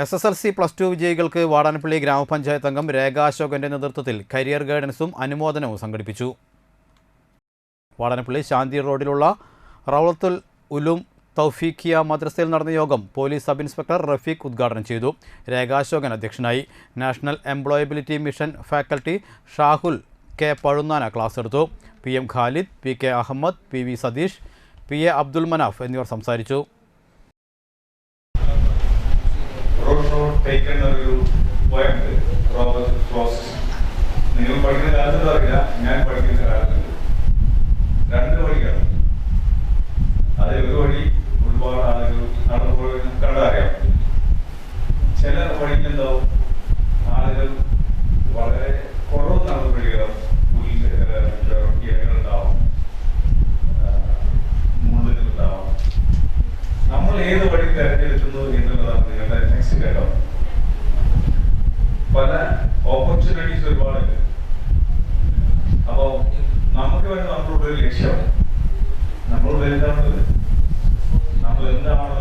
S S L C plus two വിജയികൾക്ക് വാടാനപ്പള്ളി ഗ്രാമപഞ്ചായത്ത് അംഗം രേഖ അശോകന്റെ നേതൃത്വത്തിൽ കരിയർ ഗൈഡൻസും അനുമോദനവും സംഘടിപ്പിച്ചു. വാടാനപ്പള്ളി ശാന്തി റോഡിലുള്ള റൗളത്തുൽ ഉലും തൗഫീഖിയ മദ്രസയിൽ നടന്ന യോഗം പോലീസ് സബ് ഇൻസ്പെക്ടർ റഫീഖ് ഉദ്ഘാടനം ചെയ്തു. രേഖാശോകൻ അധ്യക്ഷനായി. National employability mission faculty Shahul K Pazhunnana class എടുത്തു. P M Khalid P K Ahammed P V Satheesh P A Abdul Manaf എന്നിവർ സംസാരിച്ചു. റോഡ് ഒരു പോയിന്റ് റോബർട്ട് ക്ലോസ് നിങ്ങൾ പഠിക്കുന്ന കാലത്ത് അറിയില്ല ഞാൻ പഠിക്കുന്ന കാലത്തുണ്ട് രണ്ട് വഴിയാണ് അത് ഒരു വഴി ഒരുപാട് ആളുകൾ നടന്നു പോയി കണ്ടറിയാം. ചില വഴിക്കുണ്ടാവും ആളുകൾ വളരെ കുറവ് നടന്നു നമ്മൾ ഏത് വഴി തെരഞ്ഞെടുക്കുന്നു എന്നുള്ളതാണ് നിങ്ങളുടെ പല ഓപ്പർച്യൂണിറ്റീസ് ഒരുപാടുണ്ട് അപ്പോ നമുക്ക് വേണ്ട നമ്മളോട് ഒരു ലക്ഷ്യം നമ്മൾ വലുതാണത് നമ്മൾ എന്താണോ